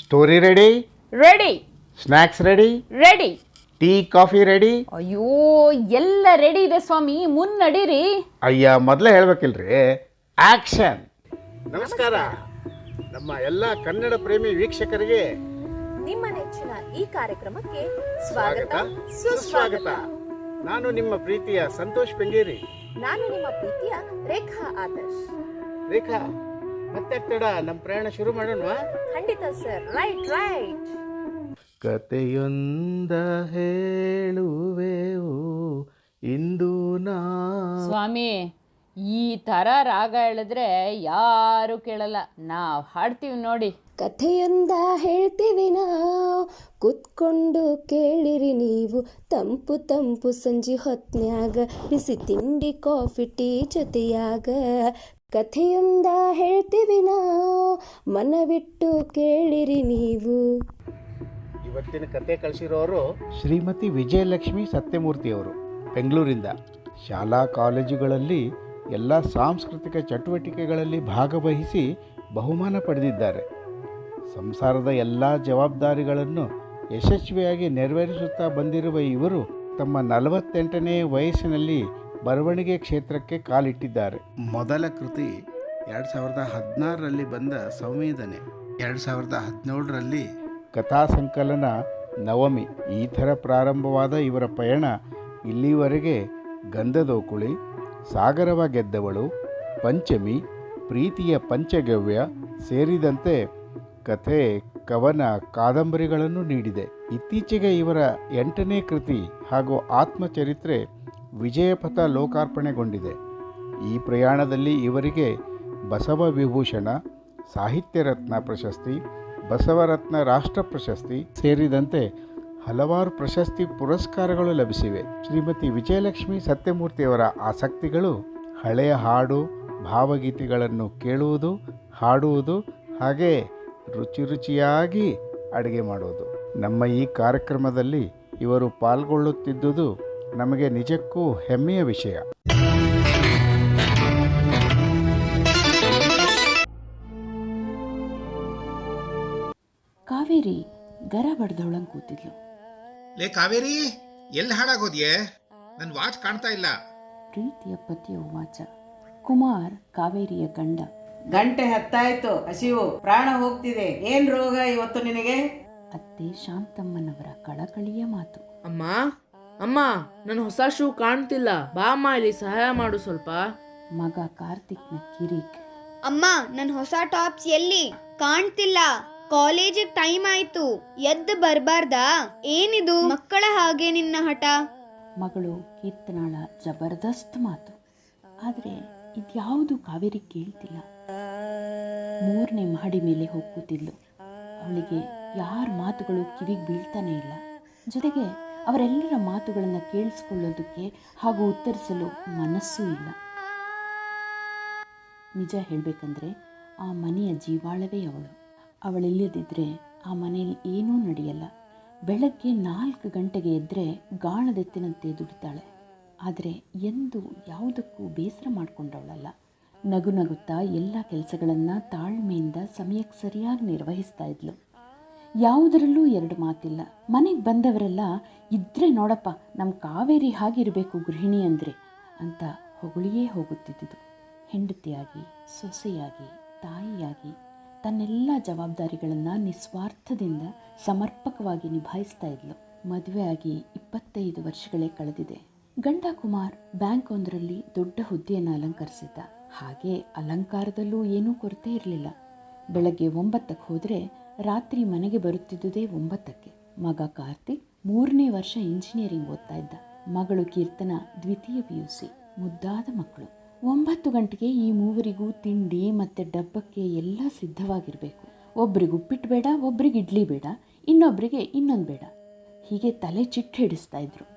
Story ready ready snacks ready ready tea coffee ready ಅಯ್ಯೋ ಎಲ್ಲ ready ಇದೆ ಸ್ವಾಮಿ. ಮುನ್ನಡೀರಿ. ಅಯ್ಯ ಮೊದಲೇ ಹೇಳ್ಬೇಕಿಲ್ರಿ. ಆಕ್ಷನ್ ನಮಸ್ಕಾರ. ನಮ್ಮ ಎಲ್ಲ ಕನ್ನಡ ಪ್ರೇಮಿ ವೀಕ್ಷಕರಿಗೆ ನಿಮ್ಮ ನೆಚ್ಚಿನ ಈ ಕಾರ್ಯಕ್ರಮಕ್ಕೆ ಸ್ವಾಗತ. ಸ್ವಾಗತ. ಸುಸ್ವಾಗತ. ನಾನು ನಿಮ್ಮ ಪ್ರೀತಿಯ ಸಂತೋಷ್ ಬೆಂಗೇರಿ ನಾನು ನಿಮ್ಮ ಪ್ರೀತಿಯ ರೇಖಾ ಆದರ್ಶ್. ರೇಖಾ ಮತ್ತೆ ತಡ ನಮ್ಮ ಪ್ರಯಾಣ ಶುರು ಮಾಡೋಣವಾ? ಖಂಡಿತ ಸರ್. Right right. ಕತೆಯೊಂದ ಹೇಳುವೆವು ಇಂದು ನಾ ಸ್ವಾಮಿ ಈ ಥರ ರಾಗ ಹೇಳಿದ್ರೆ ಯಾರು ಕೇಳಲ್ಲ. ನಾವು ಹಾಡ್ತೀವಿ ನೋಡಿ. ಕಥೆಯೊಂದ ಹೇಳ್ತೀವಿ ನಾವು ಕುತ್ಕೊಂಡು ಕೇಳಿರಿ ನೀವು. ತಂಪು ತಂಪು ಸಂಜೆ ಹೊತ್ನ್ಯಾಗ ಬಿಸಿ ತಿಂಡಿ ಕಾಫಿ ಟೀ ಜೊತೆಯಾಗ. ಕಥೆಯೊಂದ ಹೇಳ್ತೀವಿ ನಾವು ಮನವಿಟ್ಟು ಕೇಳಿರಿ ನೀವು. ಇವತ್ತಿನ ಕತೆ ಕಳಿಸಿರೋರು ಶ್ರೀಮತಿ ವಿಜಯಲಕ್ಷ್ಮಿ ಸತ್ಯಮೂರ್ತಿ ಅವರು, ಬೆಂಗಳೂರಿಂದ. ಶಾಲಾ ಕಾಲೇಜುಗಳಲ್ಲಿ ಎಲ್ಲ ಸಾಂಸ್ಕೃತಿಕ ಚಟುವಟಿಕೆಗಳಲ್ಲಿ ಭಾಗವಹಿಸಿ ಬಹುಮಾನ ಪಡೆದಿದ್ದಾರೆ. ಸಂಸಾರದ ಎಲ್ಲ ಜವಾಬ್ದಾರಿಗಳನ್ನು ಯಶಸ್ವಿಯಾಗಿ ನೆರವೇರಿಸುತ್ತಾ ಬಂದಿರುವ ಇವರು ತಮ್ಮ ನಲವತ್ತೆಂಟನೇ ವಯಸ್ಸಿನಲ್ಲಿ ಬರವಣಿಗೆ ಕ್ಷೇತ್ರಕ್ಕೆ ಕಾಲಿಟ್ಟಿದ್ದಾರೆ. ಮೊದಲ ಕೃತಿ ಎರಡು ಸಾವಿರದ ಹದಿನಾರರಲ್ಲಿ ಬಂದ ಸಂವೇದನೆ. ಎರಡು ಸಾವಿರದ ಹದಿನೇಳರಲ್ಲಿ ಕಥಾ ಸಂಕಲನ ನವಮಿ. ಈ ಥರ ಪ್ರಾರಂಭವಾದ ಇವರ ಪಯಣ ಇಲ್ಲಿವರೆಗೆ ಗಂಧದೋಕುಳಿ ಸಾಗರವ ಗೆದ್ದವಳು ಪಂಚಮಿ ಪ್ರೀತಿಯ ಪಂಚಗವ್ಯ ಸೇರಿದಂತೆ ಕಥೆ ಕವನ ಕಾದಂಬರಿಗಳನ್ನು ನೀಡಿದೆ. ಇತ್ತೀಚೆಗೆ ಇವರ ಎಂಟನೇ ಕೃತಿ ಹಾಗೂ ಆತ್ಮಚರಿತ್ರೆ ವಿಜಯಪಥ ಲೋಕಾರ್ಪಣೆಗೊಂಡಿದೆ. ಈ ಪ್ರಯಾಣದಲ್ಲಿ ಇವರಿಗೆ ಬಸವ ವಿಭೂಷಣ, ಸಾಹಿತ್ಯ ರತ್ನ ಪ್ರಶಸ್ತಿ ಬಸವರತ್ನ ರಾಷ್ಟ್ರ ಪ್ರಶಸ್ತಿ ಸೇರಿದಂತೆ ಹಲವಾರು ಪ್ರಶಸ್ತಿ ಪುರಸ್ಕಾರಗಳು ಲಭಿಸಿವೆ. ಶ್ರೀಮತಿ ವಿಜಯಲಕ್ಷ್ಮಿ ಸತ್ಯಮೂರ್ತಿಯವರ ಆಸಕ್ತಿಗಳು ಹಳೆಯ ಹಾಡು, ಭಾವಗೀತೆಗಳನ್ನು ಕೇಳುವುದು, ಹಾಡುವುದು ಹಾಗೆ ರುಚಿ ರುಚಿಯಾಗಿ ಅಡುಗೆ ಮಾಡುವುದು. ನಮ್ಮ ಈ ಕಾರ್ಯಕ್ರಮದಲ್ಲಿ ಇವರು ಪಾಲ್ಗೊಳ್ಳುತ್ತಿದ್ದುದು ನಮಗೆ ನಿಜಕ್ಕೂ ಹೆಮ್ಮೆಯ ವಿಷಯ. ಕಾವೇರಿ ಗರ ಬಡ್ದವಳಂಗ್ ಕೂತಿದ್ಲು. ಲೇ ಕಾವೇರಿ ಎಲ್ಲಿ ಹಾಳಾಗೋದ್ಯೆ? ನನ್ ವಾಚ್ ಕಾಣ್ತಾ ಇಲ್ಲ. ಪ್ರೀತಿಯ ಪತಿಯ ವಾಚ. ಕುಮಾರ್ ಕಾವೇರಿಯ ಗಂಡ. ಗಂಟೆ ಹತ್ತಾಯ್ತು ಹಸಿವು ಪ್ರಾಣ ಹೋಗ್ತಿದೆ. ಏನ್ ರೋಗ ಇವತ್ತು ನಿನಗೆ? ಅತ್ತೆ ಶಾಂತಮ್ಮನವರ ಕಳಕಳಿಯ ಮಾತು. ಅಮ್ಮ ಅಮ್ಮ ನನ್ನ ಹೊಸ ಶೂ ಕಾಣ್ತಿಲ್ಲ. ಬಾ ಅಮ್ಮ ಇಲ್ಲಿ ಸಹಾಯ ಮಾಡು ಸ್ವಲ್ಪ. ಮಗ ಕಾರ್ತಿಕ್ನ ಕಿರಿಕ್. ಅಮ್ಮ ನನ್ನ ಹೊಸ ಟಾಪ್ಸ್ ಎಲ್ಲಿ? ಕಾಣ್ತಿಲ್ಲ. ಕಾಲೇಜಿಗೆ ಟೈಮ್ ಆಯ್ತು. ಎದ್ದು ಬರಬಾರ್ದ? ಏನಿದು? ಮಕ್ಕಳ ಹಾಗೆ ನಿನ್ನ ಹಠ. ಮಗಳು ಕೀರ್ತನಾಳ ಜಬರ್ದಸ್ತ್ ಮಾತು. ಆದರೆ ಇದ್ಯಾವುದು ಕಾವೇರಿ ಕೇಳ್ತಿಲ್ಲ. ಮೂರನೇ ಮಹಡಿ ಮೇಲೆ ಹೋಗ್ಕೂತಿದ್ಲು ಅವಳಿಗೆ ಯಾರ ಮಾತುಗಳು ಕಿವಿಗೆ ಬೀಳ್ತಾನೆ ಇಲ್ಲ. ಜೊತೆಗೆ ಅವರೆಲ್ಲರ ಮಾತುಗಳನ್ನು ಕೇಳಿಸ್ಕೊಳ್ಳೋದಕ್ಕೆ ಹಾಗೂ ಉತ್ತರಿಸಲು ಮನಸ್ಸೂ ಇಲ್ಲ. ನಿಜ ಹೇಳಬೇಕಂದ್ರೆ ಆ ಮನೆಯ ಜೀವಾಳವೇ ಅವಳು. ಅವಳಿಲ್ಲದಿದ್ದರೆ ಆ ಮನೆಯಲ್ಲಿ ಏನೂ ನಡೆಯಲ್ಲ. ಬೆಳಗ್ಗೆ ನಾಲ್ಕು ಗಂಟೆಗೆ ಎದ್ದರೆ ಗಾಳದೆತ್ತಿನಂತೆ ದುಡಿತಾಳೆ. ಆದರೆ ಎಂದು ಯಾವುದಕ್ಕೂ ಬೇಸರ ಮಾಡಿಕೊಂಡವಳಲ್ಲ. ನಗು ನಗುತ್ತಾ ಎಲ್ಲ ಕೆಲಸಗಳನ್ನು ತಾಳ್ಮೆಯಿಂದ ಸಮಯಕ್ಕೆ ಸರಿಯಾಗಿ ನಿರ್ವಹಿಸ್ತಾ ಇದ್ಲು. ಯಾವುದರಲ್ಲೂ ಎರಡು ಮಾತಿಲ್ಲ. ಮನೆಗೆ ಬಂದವರೆಲ್ಲ, ಇದ್ರೆ ನೋಡಪ್ಪ ನಮ್ಮ ಕಾವೇರಿ ಹಾಗಿರಬೇಕು ಗೃಹಿಣಿ ಅಂದರೆ ಅಂತ ಹೊಗಳಿಯೇ ಹೋಗುತ್ತಿದ್ದುದು ಹೆಂಡತಿಯಾಗಿ, ಸೊಸೆಯಾಗಿ, ತಾಯಿಯಾಗಿ ತನ್ನೆಲ್ಲ ಜವಾಬ್ದಾರಿಗಳನ್ನು ನಿಸ್ವಾರ್ಥದಿಂದ ಸಮರ್ಪಕವಾಗಿ ನಿಭಾಯಿಸ್ತಾ ಇದ್ಲು. ಮದುವೆಯಾಗಿ ಇಪ್ಪತ್ತೈದು ವರ್ಷಗಳೇ ಕಳೆದಿದೆ. ಗಂಡ ಕುಮಾರ್ ಬ್ಯಾಂಕ್ ಒಂದರಲ್ಲಿ ದೊಡ್ಡ ಹುದ್ದೆಯನ್ನು ಅಲಂಕರಿಸಿದ್ದ. ಹಾಗೆ ಅಲಂಕಾರದಲ್ಲೂ ಏನೂ ಕೊರತೆ ಇರಲಿಲ್ಲ. ಬೆಳಗ್ಗೆ ಒಂಬತ್ತಕ್ಕೆ ಹೋದರೆ ರಾತ್ರಿ ಮನೆಗೆ ಬರುತ್ತಿದ್ದುದೇ ಒಂಬತ್ತಕ್ಕೆ. ಮಗ ಕಾರ್ತಿಕ್ ಮೂರನೇ ವರ್ಷ ಇಂಜಿನಿಯರಿಂಗ್ ಓದ್ತಾ ಇದ್ದ. ಮಗಳು ಕೀರ್ತನ, ದ್ವಿತೀಯ ಪಿ ಯು ಸಿ ಮುದ್ದಾದ ಮಕ್ಕಳು. ಒಂಬತ್ತು ಗಂಟೆಗೆ ಈ ಮೂವರಿಗೂ ತಿಂಡಿ ಮತ್ತು ಡಬ್ಬಕ್ಕೆ ಎಲ್ಲ ಸಿದ್ಧವಾಗಿರಬೇಕು. ಒಬ್ರಿಗೆ ಉಪ್ಪಿಟ್ಟು ಬೇಡ, ಒಬ್ರಿಗೆ ಇಡ್ಲಿ ಬೇಡ ಇನ್ನೊಬ್ಬರಿಗೆ ಇನ್ನೊಂದು ಬೇಡ. ಹೀಗೆ ತಲೆ ಚಿಟ್ಟು ಹಿಡಿಸ್ತಾ ಇದ್ರು.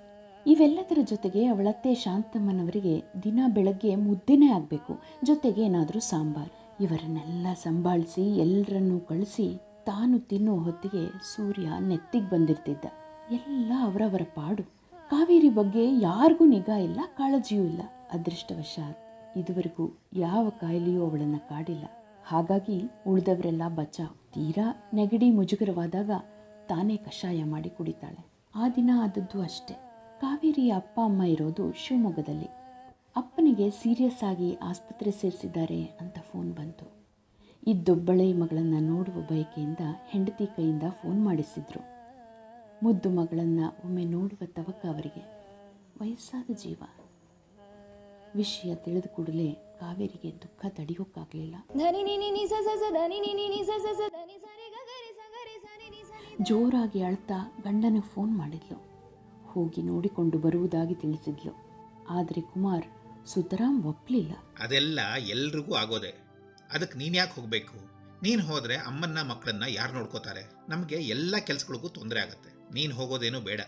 ಇವೆಲ್ಲದರ ಜೊತೆಗೆ ಅವಳತ್ತೆ ಶಾಂತಮ್ಮನವರಿಗೆ ದಿನ ಬೆಳಗ್ಗೆ ಮುದ್ದೆನೇ ಆಗಬೇಕು. ಜೊತೆಗೆ ಏನಾದರೂ ಸಾಂಬಾರು. ಇವರನ್ನೆಲ್ಲ ಸಂಭಾಳಿಸಿ ಎಲ್ಲರನ್ನೂ ಕಳಿಸಿ ತಾನು ತಿನ್ನೋ ಹೊತ್ತಿಗೆ ಸೂರ್ಯ ನೆತ್ತಿಗೆ ಬಂದಿರ್ತಿದ್ದ. ಎಲ್ಲ ಅವರವರ ಪಾಡು. ಕಾವೇರಿ ಬಗ್ಗೆ ಯಾರಿಗೂ ನಿಗಾ ಇಲ್ಲ, ಕಾಳಜಿಯೂ ಇಲ್ಲ. ಅದೃಷ್ಟವಶಾತ್ ಇದುವರೆಗೂ ಯಾವ ಕಾಯಿಲೆಯೂ ಅವಳನ್ನು ಕಾಡಿಲ್ಲ. ಹಾಗಾಗಿ ಉಳಿದವರೆಲ್ಲ ಬಚಾವ್ ತೀರಾ ನೆಗಡಿ ಮುಜುಗರವಾದಾಗ ತಾನೇ ಕಷಾಯ ಮಾಡಿ ಕುಡಿತಾಳೆ. ಆ ದಿನ ಆದದ್ದು ಅಷ್ಟೆ. ಕಾವೇರಿಯ ಅಪ್ಪ, ಅಮ್ಮ ಇರೋದು ಶಿವಮೊಗ್ಗದಲ್ಲಿ. ಅಪ್ಪನಿಗೆ ಸೀರಿಯಸ್ ಆಗಿ ಆಸ್ಪತ್ರೆ ಸೇರಿಸಿದ್ದಾರೆ ಅಂತ ಫೋನ್ ಬಂತು. ಇದ್ದೊಬ್ಬಳೇ ಮಗಳನ್ನು ನೋಡುವ ಬಯಕೆಯಿಂದ ಹೆಂಡತಿ ಕೈಯಿಂದ ಫೋನ್ ಮಾಡಿಸಿದ್ರು. ಮುದ್ದು ಮಗಳನ್ನು ಒಮ್ಮೆ ನೋಡುವ ತವಕ ಅವರಿಗೆ ವಯಸ್ಸಾದ ಜೀವ. ವಿಷಯ ತಿಳಿದ ಕೂಡಲೇ ಕಾವೇರಿಗೆ ದುಃಖ ತಡೆಯೋಕ್ಕಾಗಲಿಲ್ಲ. ಜೋರಾಗಿ ಅಳ್ತಾ ಗಂಡನಿಗೆ ಫೋನ್ ಮಾಡಿದ್ಲು. ಹೋಗಿ ನೋಡಿಕೊಂಡು ಬರುವುದಾಗಿ ತಿಳಿಸಿದ್ಲು. ಆದರೆ ಕುಮಾರ್ ಸುತರಾಮ್ ಒಪ್ಪಲಿಲ್ಲ ಅದೆಲ್ಲ ಎಲ್ರಿಗೂ ಆಗೋದೆ. ಅದಕ್ಕೆ ನೀನು ಯಾಕೆ ಹೋಗಬೇಕು? ನೀನು ಹೋದರೆ ಅಮ್ಮನ್ನ, ಮಕ್ಕಳನ್ನ ಯಾರು ನೋಡ್ಕೋತಾರೆ? ನಮಗೆ ಎಲ್ಲ ಕೆಲಸಗಳಿಗೂ ತೊಂದರೆ ಆಗುತ್ತೆ. ನೀನು ಹೋಗೋದೇನೂ ಬೇಡ.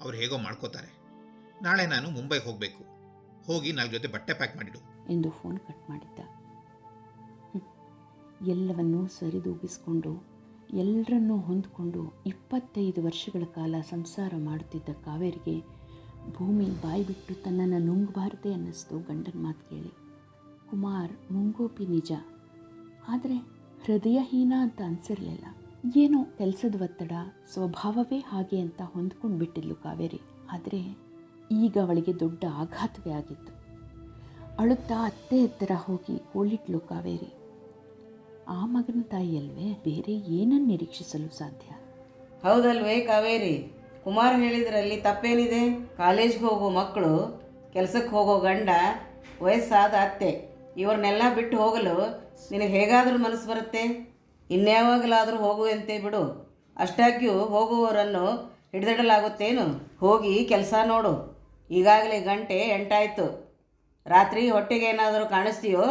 ಅವ್ರು ಹೇಗೋ ಮಾಡ್ಕೋತಾರೆ. ನಾಳೆ ನಾನು ಮುಂಬೈಗೆ ಹೋಗಬೇಕು. ಹೋಗಿ ನಾಲ್ಕು ಜೊತೆ ಬಟ್ಟೆ ಪ್ಯಾಕ್ ಮಾಡಿಡು. ಎಂದು ಫೋನ್ ಕಟ್ ಮಾಡಿದ್ದ. ಎಲ್ಲವನ್ನೂ ಸರಿದೂಗಿಸ್ಕೊಂಡು ಎಲ್ಲರನ್ನೂ ಹೊಂದಿಕೊಂಡು ಇಪ್ಪತ್ತೈದು ವರ್ಷಗಳ ಕಾಲ ಸಂಸಾರ ಮಾಡುತ್ತಿದ್ದ ಕಾವೇರಿಗೆ ಭೂಮಿ ಬಾಯಿ ಬಿಟ್ಟು ತನ್ನನ್ನು ನುಂಗಬಾರದೆ ಅನ್ನಿಸ್ತು ಗಂಡನ ಮಾತು ಕೇಳಿ. ಕುಮಾರ್ ಮುಂಗೋಪಿ ನಿಜ. ಆದರೆ ಹೃದಯಹೀನ ಅಂತ ಅನಿಸಿರಲಿಲ್ಲ. ಏನೋ ಕೆಲಸದ ಒತ್ತಡ, ಸ್ವಭಾವವೇ ಹಾಗೆ ಅಂತ ಹೊಂದ್ಕೊಂಡು ಬಿಟ್ಟಿದ್ಲು ಕಾವೇರಿ. ಆದರೆ ಈಗ ಅವಳಿಗೆ ದೊಡ್ಡ ಆಘಾತವೇ ಆಗಿತ್ತು. ಅಳುತ್ತಾ ಅತ್ತೆ ಎತ್ತರ ಹೋಗಿ ಕೋಳಿಟ್ಲು ಕಾವೇರಿ. ಆ ಮಗನ ತಾಯಿಯಲ್ವೇ ಬೇರೆ ಏನನ್ನು ನಿರೀಕ್ಷಿಸಲು ಸಾಧ್ಯ? ಹೌದಲ್ವೇ ಕಾವೇರಿ? ಕುಮಾರ್ ಹೇಳಿದ್ರಲ್ಲಿ ತಪ್ಪೇನಿದೆ? ಕಾಲೇಜ್ಗೆ ಹೋಗೋ ಮಕ್ಕಳು ಕೆಲಸಕ್ಕೆ ಹೋಗೋ ಗಂಡ, ವಯಸ್ಸಾದ ಅತ್ತೆ, ಇವ್ರನ್ನೆಲ್ಲ ಬಿಟ್ಟು ಹೋಗಲು ನಿನಗೆ ಹೇಗಾದರೂ ಮನಸ್ಸು ಬರುತ್ತೆ? ಇನ್ಯಾವಾಗಲಾದರೂ ಹೋಗುವಂತೆ ಬಿಡು. ಅಷ್ಟಾಗ್ಯೂ ಹೋಗುವವರನ್ನು ಹಿಡಿದಿಡಲಾಗುತ್ತೇನು? ಹೋಗಿ ಕೆಲಸ ನೋಡು. ಈಗಾಗಲೇ ಗಂಟೆ ಎಂಟಾಯಿತು. ರಾತ್ರಿ ಹೊಟ್ಟೆಗೆ ಏನಾದರೂ ಕಾಣಿಸ್ತೀಯೋ?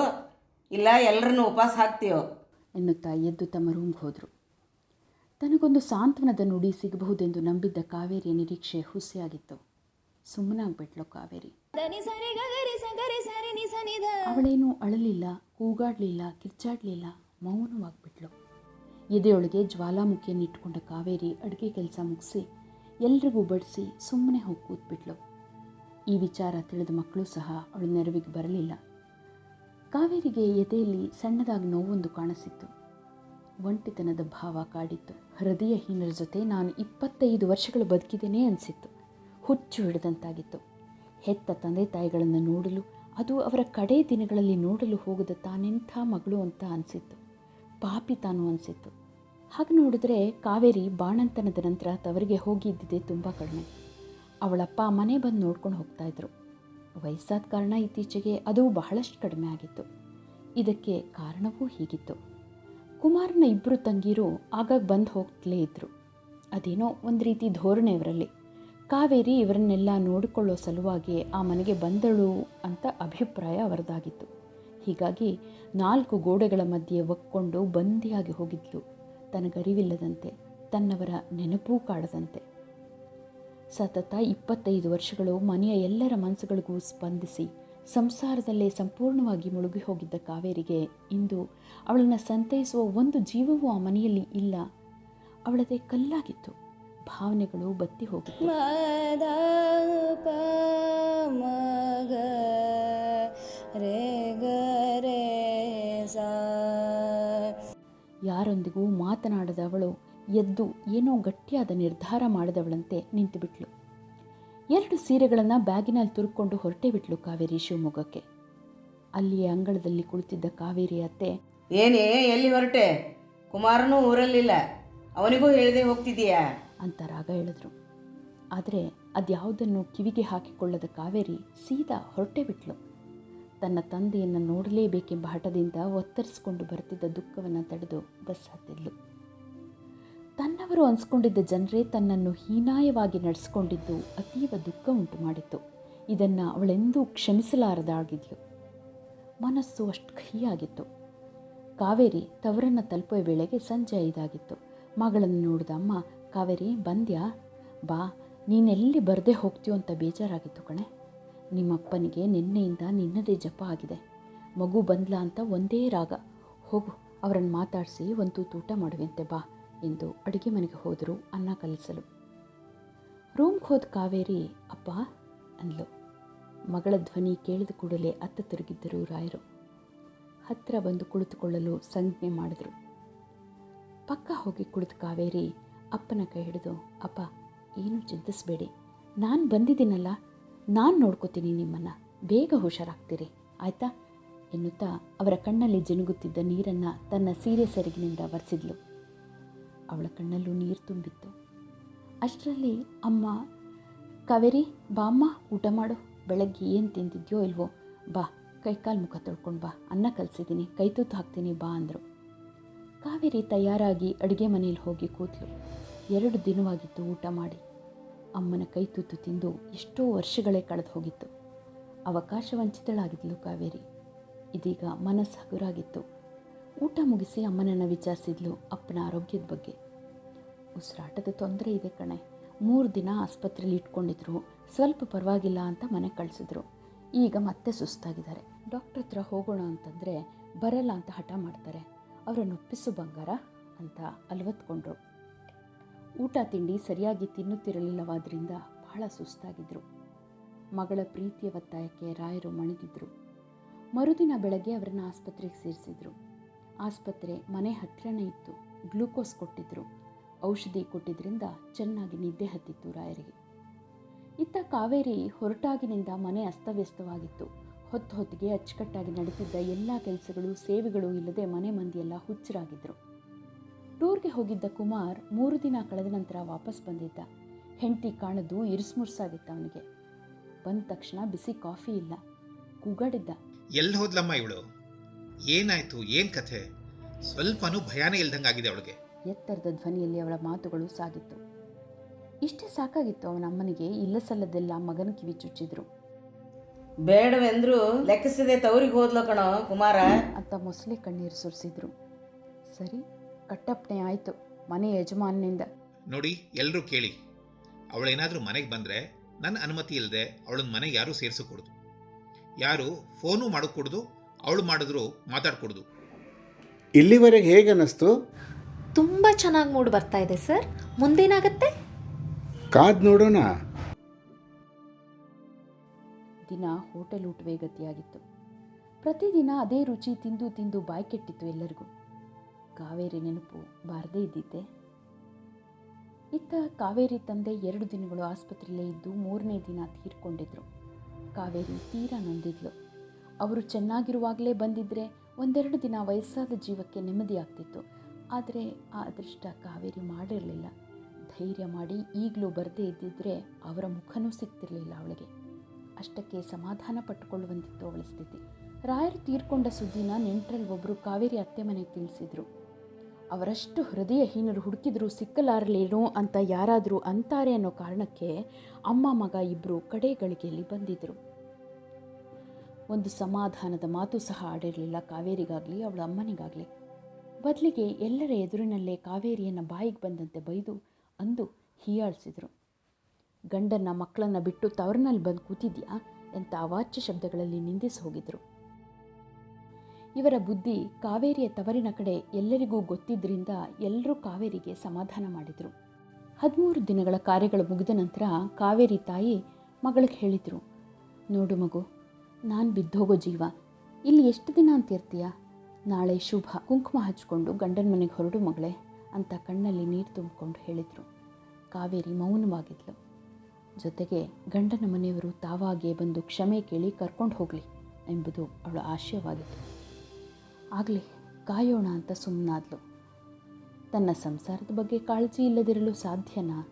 ಇಲ್ಲ ಎಲ್ಲರನ್ನು ಉಪವಾಸ ಹಾಕ್ತೀಯೋ? ಎನ್ನುತ್ತಾ ಎದ್ದು ತಮ್ಮ ರೂಮ್ಗೆ ಹೋದರು. ತನಗೊಂದು ಸಾಂತ್ವನದ ನುಡಿ ಸಿಗಬಹುದೆಂದು ನಂಬಿದ್ದ ಕಾವೇರಿಯ ನಿರೀಕ್ಷೆ ಹುಸಿಯಾಗಿತ್ತು. ಸುಮ್ಮನಾಗ್ಬಿಟ್ಲು ಕಾವೇರಿ. ಧನಿ ಸ ರೆ ಗ ಗ ರೆ ಸ ಗ ರೆ ಸ ರೆ ನಿ ಸ ನಿ ಅಳಲಿಲ್ಲ, ಕೂಗಾಡಲಿಲ್ಲ, ಕಿರ್ಚಾಡಲಿಲ್ಲ, ಮೌನವಾಗ್ಬಿಟ್ಲು. ಎದೆಯೊಳಗೆ ಜ್ವಾಲಾಮುಖಿಯನ್ನಿಟ್ಕೊಂಡ ಕಾವೇರಿ ಅಡುಗೆ ಕೆಲಸ ಮುಗಿಸಿ ಎಲ್ರಿಗೂ ಬಡಿಸಿ ಸುಮ್ಮನೆ ಹೋಗಿ ಕೂತ್ಬಿಟ್ಲು. ಈ ವಿಚಾರ ತಿಳಿದ ಮಕ್ಕಳು ಸಹ ಅವಳ ನೆರವಿಗೆ ಬರಲಿಲ್ಲ. ಕಾವೇರಿಗೆ ಎದೆಯಲ್ಲಿ ಸಣ್ಣದಾಗಿ ನೋವೊಂದು ಕಾಣಿಸಿತ್ತು. ಒಂಟಿತನದ ಭಾವ ಕಾಡಿತ್ತು. ಹೃದಯಹೀನರ ಜೊತೆ ನಾನು ಇಪ್ಪತ್ತೈದು ವರ್ಷಗಳು ಬದುಕಿದ್ದೇನೆ ಅನಿಸಿತ್ತು. ಹುಚ್ಚು ಹಿಡಿದಂತಾಗಿತ್ತು. ಹೆತ್ತ ತಂದೆ ತಾಯಿಗಳನ್ನು ನೋಡಲು, ಅದು ಅವರ ಕಡೇ ದಿನಗಳಲ್ಲಿ ನೋಡಲು ಹೋಗದ ತಾನೆಂಥ ಮಗಳು ಅಂತ ಅನಿಸಿತ್ತು. ಪಾಪಿ ತಾನು ಅನಿಸಿತ್ತು. ಹಾಗೆ ನೋಡಿದ್ರೆ ಕಾವೇರಿ ಬಾಣಂತನದ ನಂತರ ತವರಿಗೆ ಹೋಗಿದ್ದಿದೆ ತುಂಬ ಕಡಿಮೆ. ಅವಳಪ್ಪ ಮನೆ ಬಂದು ನೋಡ್ಕೊಂಡು ಹೋಗ್ತಾಯಿದ್ರು ವಯಸ್ಸಾದ ಕಾರಣ ಇತ್ತೀಚೆಗೆ ಅದು ಬಹಳಷ್ಟು ಕಡಿಮೆ ಆಗಿತ್ತು. ಇದಕ್ಕೆ ಕಾರಣವೂ ಹೀಗಿತ್ತು. ಕುಮಾರನ ಇಬ್ಬರು ತಂಗೀರು ಆಗಾಗ ಬಂದು ಹೋಗ್ತಲೇ ಇದ್ದರು ಅದೇನೋ ಒಂದು ರೀತಿ ಧೋರಣೆ ಇವರಲ್ಲಿ ಕಾವೇರಿ ಇವರನ್ನೆಲ್ಲ ನೋಡಿಕೊಳ್ಳೋ ಸಲುವಾಗಿ ಆ ಮನೆಗೆ ಬಂದಳು ಅಂತ ಅಭಿಪ್ರಾಯ ಅವರದಾಗಿತ್ತು. ಹೀಗಾಗಿ ನಾಲ್ಕು ಗೋಡೆಗಳ ಮಧ್ಯೆ ಒಕ್ಕೊಂಡು ಬಂದಿಯಾಗಿ ಹೋಗಿದ್ಲು. ತನಗರಿವಿಲ್ಲದಂತೆ, ತನ್ನವರ ನೆನಪೂ ಕಾಡದಂತೆ. ಸತತ ಇಪ್ಪತ್ತೈದು ವರ್ಷಗಳು ಮನೆಯ ಎಲ್ಲರ ಮನಸ್ಸುಗಳಿಗೂ ಸ್ಪಂದಿಸಿ ಸಂಸಾರದಲ್ಲೇ ಸಂಪೂರ್ಣವಾಗಿ ಮುಳುಗಿ ಹೋಗಿದ್ದ ಕಾವೇರಿಗೆ ಇಂದು ಅವಳನ್ನು ಸಂತೈಸುವ ಒಂದು ಜೀವವೂ ಆ ಮನೆಯಲ್ಲಿ ಇಲ್ಲ. ಅವಳದೇ ಕಲ್ಲಾಗಿತ್ತು. ಭಾವನೆಗಳು ಬತ್ತಿ ಹೋಗುತ್ತೆ. ಮ ದ ಪ ಮ ಗ ರೆ ಗ ರೆ ಸ. ಯಾರೊಂದಿಗೂ ಮಾತನಾಡದವಳು ಎದ್ದು ಏನೋ ಗಟ್ಟಿಯಾದ ನಿರ್ಧಾರ ಮಾಡಿದವಳಂತೆ ನಿಂತುಬಿಟ್ಲು. ಎರಡು ಸೀರೆಗಳನ್ನು ಬ್ಯಾಗಿನಲ್ಲಿ ತುರುಕೊಂಡು ಹೊರಟೇ ಬಿಟ್ಲು ಕಾವೇರಿ ಶಿವಮೊಗ್ಗಕ್ಕೆ. ಅಲ್ಲಿಯೇ ಅಂಗಳದಲ್ಲಿ ಕುಳಿತಿದ್ದ ಕಾವೇರಿ ಅತ್ತೆ ಏನೇ ಎಲ್ಲಿ ಹೊರಟೆ? ಕುಮಾರನೂ ಊರಲ್ಲಿಲ್ಲ. ಅವನಿಗೂ ಹೇಳದೆ ಹೋಗ್ತಿದೀಯಾ ಅಂತ ರಾಗ ಹೇಳಿದ್ರು. ಆದರೆ ಅದ್ಯಾವುದನ್ನು ಕಿವಿಗೆ ಹಾಕಿಕೊಳ್ಳದ ಕಾವೇರಿ ಸೀದಾ ಹೊರಟೆ ಬಿಟ್ಲು. ತನ್ನ ತಂದೆಯನ್ನು ನೋಡಲೇಬೇಕೆಂಬ ಹಠದಿಂದ ಒತ್ತರಿಸಿಕೊಂಡು ಬರ್ತಿದ್ದ ದುಃಖವನ್ನು ತಡೆದು ಬಸ್ ಹತ್ತಿದ್ಲು. ತನ್ನವರು ಅನ್ಸ್ಕೊಂಡಿದ್ದ ಜನರೇ ತನ್ನನ್ನು ಹೀನಾಯವಾಗಿ ನಡೆಸ್ಕೊಂಡಿದ್ದು ಅತೀವ ದುಃಖ ಉಂಟು ಮಾಡಿತ್ತು. ಇದನ್ನು ಅವಳೆಂದೂ ಕ್ಷಮಿಸಲಾರದಾಗಿದ್ಲು ಮನಸ್ಸು ಅಷ್ಟು ಕಹಿಯಾಗಿತ್ತು ಕಾವೇರಿ ತವರನ್ನು ತಲುಪುವ ವೇಳೆಗೆ ಸಂಜೆ ಐದಾಗಿತ್ತು. ಮಗಳನ್ನು ನೋಡಿದ ಅಮ್ಮ, ಕಾವೇರಿ, ಬಂದ್ಯಾ? ಬಾ, ನೀನೆಲ್ಲಿ ಬರದೆ ಹೋಗ್ತೀಯೋ ಅಂತ ಬೇಜಾರಾಗಿತ್ತು ಕಣೆ. ನಿಮ್ಮಪ್ಪನಿಗೆ ನಿನ್ನೆಯಿಂದ ನಿನ್ನದೇ ಜಪ ಆಗಿದೆ. ಮಗು ಬಂದ್ಲ ಅಂತ ಒಂದೇ ರಾಗ. ಹೋಗು, ಅವರನ್ನು ಮಾತಾಡಿಸಿ ಒಂದು ತೂಟ ಮಾಡುವಂತೆ ಬಾ ಎಂದು ಅಡುಗೆ ಮನೆಗೆ ಹೋದರು ಅನ್ನ ಕಲಿಸಲು. ರೂಮ್ಗೆ ಹೋದ ಕಾವೇರಿ, ಅಪ್ಪ ಅಂದ್ಲು. ಮಗಳ ಧ್ವನಿ ಕೇಳಿದ ಕೂಡಲೇ ಅತ್ತ ತಿರುಗಿದ್ದರು ರಾಯರು. ಹತ್ತಿರ ಬಂದು ಕುಳಿತುಕೊಳ್ಳಲು ಸಂಜ್ಞೆ ಮಾಡಿದ್ರು. ಪಕ್ಕ ಹೋಗಿ ಕುಳಿತು ಕಾವೇರಿ ಅಪ್ಪನ ಕೈ ಹಿಡಿದು, ಅಪ್ಪ, ಏನು ಚಿಂತಿಸ್ಬೇಡಿ. ನಾನು ಬಂದಿದ್ದೀನಲ್ಲ. ನಾನು ನೋಡ್ಕೋತೀನಿ ನಿಮ್ಮನ್ನು. ಬೇಗ ಹುಷಾರಾಗ್ತೀರಿ. ಆಯಿತಾ? ಎನ್ನುತ್ತಾ ಅವರ ಕಣ್ಣಲ್ಲಿ ಜಿನುಗುತ್ತಿದ್ದ ನೀರನ್ನು ತನ್ನ ಸೀರೆ ಸೆರಗಿನಿಂದ ಒರೆಸಿದ್ಲು. ಅವಳ ಕಣ್ಣಲ್ಲೂ ನೀರು ತುಂಬಿತ್ತು. ಅಷ್ಟರಲ್ಲಿ, ಅಮ್ಮ, ಕಾವೇರಿ, ಬಾ ಅಮ್ಮ, ಊಟ ಮಾಡು. ಬೆಳಗ್ಗೆ ಏನು ತಿಂದಿದ್ಯೋ ಇಲ್ವೋ, ಬಾ. ಕೈಕಾಲು ಮುಖ ತೊಳ್ಕೊಂಡು ಬಾ. ಅನ್ನ ಕಲಿಸಿದ್ದೀನಿ ಕೈ ತೂತು ಹಾಕ್ತೀನಿ, ಬಾ ಅಂದರು. ಕಾವೇರಿ ತಯಾರಾಗಿ ಅಡುಗೆ ಮನೆಯಲ್ಲಿ ಹೋಗಿ ಕೂತ್ಲು. ಎರಡು ದಿನವಾಗಿತ್ತು ಊಟ ಮಾಡಿ. ಅಮ್ಮನ ಕೈ ತುತ್ತು ತಿಂದು ಎಷ್ಟೋ ವರ್ಷಗಳೇ ಕಳೆದು ಹೋಗಿತ್ತು. ಅವಕಾಶ ವಂಚಿತಳಾಗಿದ್ಲು ಕಾವೇರಿ. ಇದೀಗ ಮನಸ್ಸು ಹಗುರಾಗಿತ್ತು. ಊಟ ಮುಗಿಸಿ ಅಮ್ಮನನ್ನು ವಿಚಾರಿಸಿದ್ಲು ಅಪ್ಪನ ಆರೋಗ್ಯದ ಬಗ್ಗೆ. ಉಸಿರಾಟದ ತೊಂದರೆ ಇದೆ ಕಣೆ. ಮೂರು ದಿನ ಆಸ್ಪತ್ರೆಯಲ್ಲಿ ಇಟ್ಕೊಂಡಿದ್ರು. ಸ್ವಲ್ಪ ಪರವಾಗಿಲ್ಲ ಅಂತ ಮನೆ ಕಳಿಸಿದ್ರು. ಈಗ ಮತ್ತೆ ಸುಸ್ತಾಗಿದ್ದಾರೆ. ಡಾಕ್ಟ್ರ್ ಹತ್ರ ಹೋಗೋಣ ಅಂತಂದರೆ ಬರಲ್ಲ ಅಂತ ಹಠ ಮಾಡ್ತಾರೆ. ಅವರನ್ನು ಒಪ್ಪಿಸು ಬಂಗಾರ ಅಂತ ಅಲವತ್ಕೊಂಡ್ರು. ಊಟ ತಿಂಡಿ ಸರಿಯಾಗಿ ತಿನ್ನುತ್ತಿರಲಿಲ್ಲವಾದ್ರಿಂದ ಬಹಳ ಸುಸ್ತಾಗಿದ್ದರು ಮಗಳ ಪ್ರೀತಿಯ ಒತ್ತಾಯಕ್ಕೆ ರಾಯರು ಮಣಿದಿದ್ರು. ಮರುದಿನ ಬೆಳಗ್ಗೆ ಅವರನ್ನು ಆಸ್ಪತ್ರೆಗೆ ಸೇರಿಸಿದ್ರು. ಆಸ್ಪತ್ರೆ ಮನೆ ಹತ್ತಿರನೇ ಇತ್ತು. ಗ್ಲೂಕೋಸ್ ಕೊಟ್ಟಿದ್ರು. ಔಷಧಿ ಕೊಟ್ಟಿದ್ದರಿಂದ ಚೆನ್ನಾಗಿ ನಿದ್ದೆ ಹತ್ತಿತ್ತು ರಾಯರಿಗೆ. ಇತ್ತ ಕಾವೇರಿ ಹೊರಟಾಗಿನಿಂದ ಮನೆ ಅಸ್ತವ್ಯಸ್ತವಾಗಿತ್ತು. ಹೊತ್ತು ಹೊತ್ತಿಗೆ ಅಚ್ಚುಕಟ್ಟಾಗಿ ನಡೀತಿದ್ದ ಎಲ್ಲ ಕೆಲಸಗಳು ಸೇವೆಗಳು ಇಲ್ಲದೆ ಮನೆ ಮಂದಿಯೆಲ್ಲ ಹುಚ್ಚರಾಗಿದ್ದರು ಟೂರ್ಗೆ ಹೋಗಿದ್ದ ಕುಮಾರ್ ಮೂರು ದಿನ ಕಳೆದ ನಂತರ ವಾಪಸ್ ಬಂದಿದ್ದ. ಹೆಂಡತಿ ಕಾಣದು ಇರಿಸ್ಮುರ್ಸಾಗಿತ್ತು ಅವನಿಗೆ. ಬಂದ ತಕ್ಷಣ ಬಿಸಿ ಕಾಫಿ ಇಲ್ಲ. ಕೂಗಾಡಿದ್ದ. ಎಲ್ಲಿ ಹೋದ್ಲಮ್ಮ ಇವಳು? ಏನಾಯ್ತು? ಏನು ಕಥೆ? ಸ್ವಲ್ಪನೂ ಭಯಾನೇ ಇಲ್ದಂಗಾಗಿದೆ ಅವಳಿಗೆ. ಎತ್ತರದ ಧ್ವನಿಯಲ್ಲಿ ಅವಳ ಮಾತುಗಳು ಸಾಗಿತ್ತು. ಇಷ್ಟೇ ಸಾಕಾಗಿತ್ತು ಅವನ ಅಮ್ಮನಿಗೆ ಇಲ್ಲಸಲ್ಲದೆಲ್ಲ ಮಗನ ಕಿವಿ ಚುಚ್ಚಿದ್ರು. ಬೇಡವೆಂದ್ರು ಲೆಕ್ಕಿಸದೆ ತವರಿಗೆ ಹೋದ್ಲು ಕಣೋ ಕುಮಾರ. ಅಂತ ಮೊಸಳೆ ಕಣ್ಣೀರು ಸುರಿಸಿದ್ರು. ಸರಿ ಕಟ್ಟಪ್ಪಣೆ ಆಯಿತು ಮನೆ ಯಜಮಾನಿನಿಂದ. ನೋಡಿ ಎಲ್ಲರೂ ಕೇಳಿ. ಅವಳೇನಾದರೂ ಮನೆಗೆ ಬಂದರೆ ನನ್ನ ಅನುಮತಿ ಇಲ್ಲದೆ ಅವಳನ್ನ ಮನೆಗೆ ಯಾರೂ ಸೇರಿಸಕೂಡ್ದು. ಯಾರು ಫೋನು ಮಾಡೋಕ್ಕೂಡ್ದು ಅವಳು ಮಾಡಿದ್ರು ಮಾತಾಡ್ಕೊಡ್ದು. ಇಲ್ಲಿವರೆಗೆ ಹೇಗೆ ಅನ್ನಿಸ್ತು? ತುಂಬ ಚೆನ್ನಾಗಿ ಮೂಡ್ ಬರ್ತಾ ಇದೆ ಸರ್. ಮುಂದೇನಾಗತ್ತೆ? ಕಾದ್ ನೋಡೋಣ. ದಿನ ಹೋಟೆಲ್ ಊಟವೇ ಗತಿಯಾಗಿತ್ತು ಪ್ರತಿದಿನ ಅದೇ ರುಚಿ ತಿಂದು ತಿಂದು ಬಾಯಿ ಕೆಟ್ಟಿತ್ತು ಎಲ್ಲರಿಗೂ. ಕಾವೇರಿ ನೆನಪು ಬಾರದೇ ಇದ್ದಿದ್ದೆ. ಇತ್ತ ಕಾವೇರಿ ತಂದೆ ಎರಡು ದಿನಗಳು ಆಸ್ಪತ್ರೆಯಲ್ಲೇ ಇದ್ದು ಮೂರನೇ ದಿನ ತೀರ್ಕೊಂಡಿದ್ರು. ಕಾವೇರಿ ತೀರಾ ನೊಂದಿದ್ಲು. ಅವರು ಚೆನ್ನಾಗಿರುವಾಗಲೇ ಬಂದಿದ್ದರೆ ಒಂದೆರಡು ದಿನ ವಯಸ್ಸಾದ ಜೀವಕ್ಕೆ ನೆಮ್ಮದಿ ಆಗ್ತಿತ್ತು. ಆದರೆ ಆ ಅದೃಷ್ಟ ಕಾವೇರಿ ಮಾಡಿರಲಿಲ್ಲ. ಧೈರ್ಯ ಮಾಡಿ ಈಗಲೂ ಬರದೇ ಇದ್ದಿದ್ದರೆ ಅವರ ಮುಖನೂ ಸಿಗ್ತಿರಲಿಲ್ಲ ಅವಳಿಗೆ. ಅಷ್ಟಕ್ಕೆ ಸಮಾಧಾನ ಪಟ್ಟುಕೊಳ್ಳುವಂತಿತ್ತು ಅವಳ ಸ್ಥಿತಿ. ರಾಯರು ತೀರ್ಕೊಂಡ ಸುದ್ದಿನ ನೆಂಟರಲ್ಲಿ ಒಬ್ಬರು ಕಾವೇರಿ ಅತ್ತೆ ಮನೆಗೆ ತಿಳಿಸಿದ್ರು. ಅವರಷ್ಟು ಹೃದಯಹೀನರು ಹುಡುಕಿದ್ರು ಸಿಕ್ಕಲಾರಲೇನೋ ಅಂತ ಯಾರಾದರೂ ಅಂತಾರೆ ಅನ್ನೋ ಕಾರಣಕ್ಕೆ ಅಮ್ಮ ಮಗ ಇಬ್ಬರು ಕಡೆ ಗಳಿಗೆಯಲ್ಲಿ ಬಂದಿದ್ದರು ಒಂದು ಸಮಾಧಾನದ ಮಾತು ಸಹ ಆಡಿರಲಿಲ್ಲ ಕಾವೇರಿಗಾಗಲಿ, ಅವಳ ಅಮ್ಮನಿಗಾಗಲಿ. ಬದಲಿಗೆ ಎಲ್ಲರ ಎದುರಿನಲ್ಲೇ ಕಾವೇರಿಯನ್ನು ಬಾಯಿಗೆ ಬಂದಂತೆ ಬೈದು ಅಂದು ಹೀಯಾಳಿಸಿದರು. ಗಂಡನ್ನ ಮಕ್ಕಳನ್ನ ಬಿಟ್ಟು ತವರಿನಲ್ಲಿ ಬಂದು ಕೂತಿದ್ಯಾ? ಎಂತ ಅವಾಚ್ಯ ಶಬ್ದಗಳಲ್ಲಿ ನಿಂದಿಸಿ ಹೋಗಿದ್ರು. ಇವರ ಬುದ್ಧಿ ಕಾವೇರಿಯ ತವರಿನ ಕಡೆ ಎಲ್ಲರಿಗೂ ಗೊತ್ತಿದ್ದರಿಂದ ಎಲ್ಲರೂ ಕಾವೇರಿಗೆ ಸಮಾಧಾನ ಮಾಡಿದರು. ಹದಿಮೂರು ದಿನಗಳ ಕಾರ್ಯಗಳು ಮುಗಿದ ನಂತರ ಕಾವೇರಿ ತಾಯಿ ಮಗಳಿಗೆ ಹೇಳಿದರು, ನೋಡು ಮಗು, ನಾನು ಬಿದ್ದೋಗೋ ಜೀವ. ಇಲ್ಲಿ ಎಷ್ಟು ದಿನ ಅಂತಿರ್ತೀಯ ನಾಳೆ ಶುಭ. ಕುಂಕುಮ ಹಚ್ಕೊಂಡು ಗಂಡನ ಮನೆಗೆ ಹೊರಡು ಮಗಳೇ, ಅಂತ ಕಣ್ಣಲ್ಲಿ ನೀರು ತುಂಬಿಕೊಂಡು ಹೇಳಿದರು. ಕಾವೇರಿ ಮೌನವಾಗಿದ್ಲು. ಜೊತೆಗೆ ಗಂಡನ ಮನೆಯವರು ತಾವಾಗೇ ಬಂದು ಕ್ಷಮೆ ಕೇಳಿ ಕರ್ಕೊಂಡು ಹೋಗಲಿ ಎಂಬುದು ಅವಳ ಆಶಯವಾಗಿತ್ತು. ಆಗಲಿ ಕಾಯೋಣ ಅಂತ ಸುಮ್ಮನಾದ್ಲು ತನ್ನ ಸಂಸಾರದ ಬಗ್ಗೆ ಕಾಳಜಿ ಇಲ್ಲದಿರಲು ಸಾಧ್ಯನಾ?